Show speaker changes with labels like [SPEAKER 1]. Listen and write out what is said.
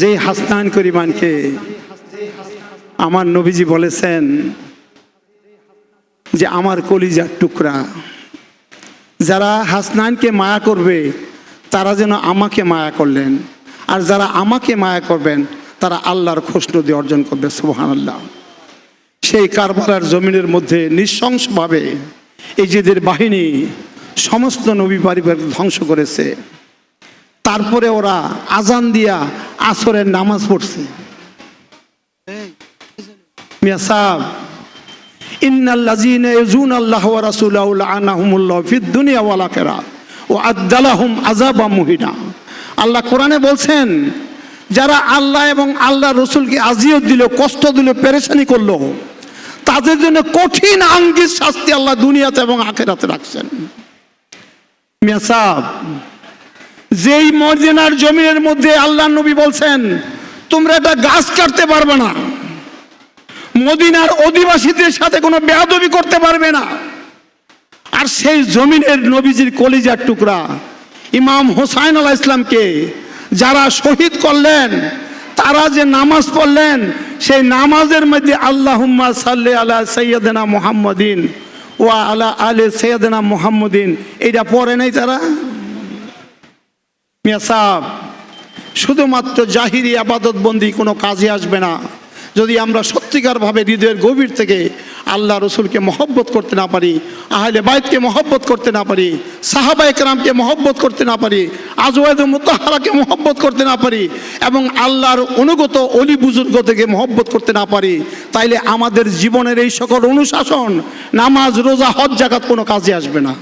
[SPEAKER 1] যে হাসনান করিমানকে আমার নবীজি বলেছেন যে আমার কলিজার টুকরা। যারা হাসনানকে মায়া করবে, তারা যেন আমাকে মায়া করলেন। আর যারা আমাকে মায়া করবেন, তারা আল্লাহর খুশনদি অর্জন করবে সুবহান আল্লাহ সেই কারবালার জমিনের মধ্যে নৃশংসভাবে এজেদের বাহিনী সমস্ত নবী পরিবার ধ্বংস করেছে। তারপরে ওরা আজান দিয়া আসরের নামাজ পড়ছে। মিয়া সাহেব ইন্নাল্লাযীনা ইয়াজুনা আল্লাহ ওয়া রাসূলাহু লাআনাহুমুল্লাহ ফিদ দুনিয়া ওয়াল আখিরা ওয়া আদালাহুম আযাবাম মুহিনা। আল্লাহ কোরআনে বলছেন যারা আল্লাহ এবং আল্লাহ রসুলকে আজিয়ত দিল কষ্ট দিল পেরেশানি করল তাদের জন্য কঠিন আঙ্গিক শাস্তি আল্লাহ দুনিয়াতে এবং আখেরাতে রাখছেন। মিয়া সাহেব যেই মর্জিনার জমিনের মধ্যে আল্লাহ নবী বলছেন, তোমরা একটা গাছ কাটতে পারবে না। মদিনার অধিবাসীদের সাথে কোনো বেয়াদবি করতে পারবে না। আর সেই জমিনের নবীজির কলিজার টুকরা ইমাম হোসাইন আলাহ ইসলামকে যারা শহীদ করলেন, তারা যে নামাজ পড়লেন, সেই নামাজের মধ্যে আল্লাহুম্মা সাল্লি আলা সৈয়দনা মুহাম্মদিন ওয়া আলা আলে সৈয়দনা মুহাম্মদিন। এইটা পড়ে নাই তারা? মিয়া সাহেব, শুধুমাত্র জাহিরি আবাদত বন্দি কোনো কাজে আসবে না। যদি আমরা সত্যিকারভাবে হৃদয়ের গভীর থেকে আল্লাহ রসুলকে মহব্বত করতে না পারি, আহলে বাইতকে মহব্বত করতে না পারি সাহাবা একরামকে মহব্বত করতে না পারি আজওয়াদ মুতাহারাকে মহব্বত করতে না পারি, এবং আল্লাহর অনুগত অলি বুজুর্গ থেকে মহব্বত করতে না পারি, তাইলে আমাদের জীবনের এই সকল অনুশাসন, নামাজ, রোজা, হজ জাকাত কোনো কাজে আসবে না।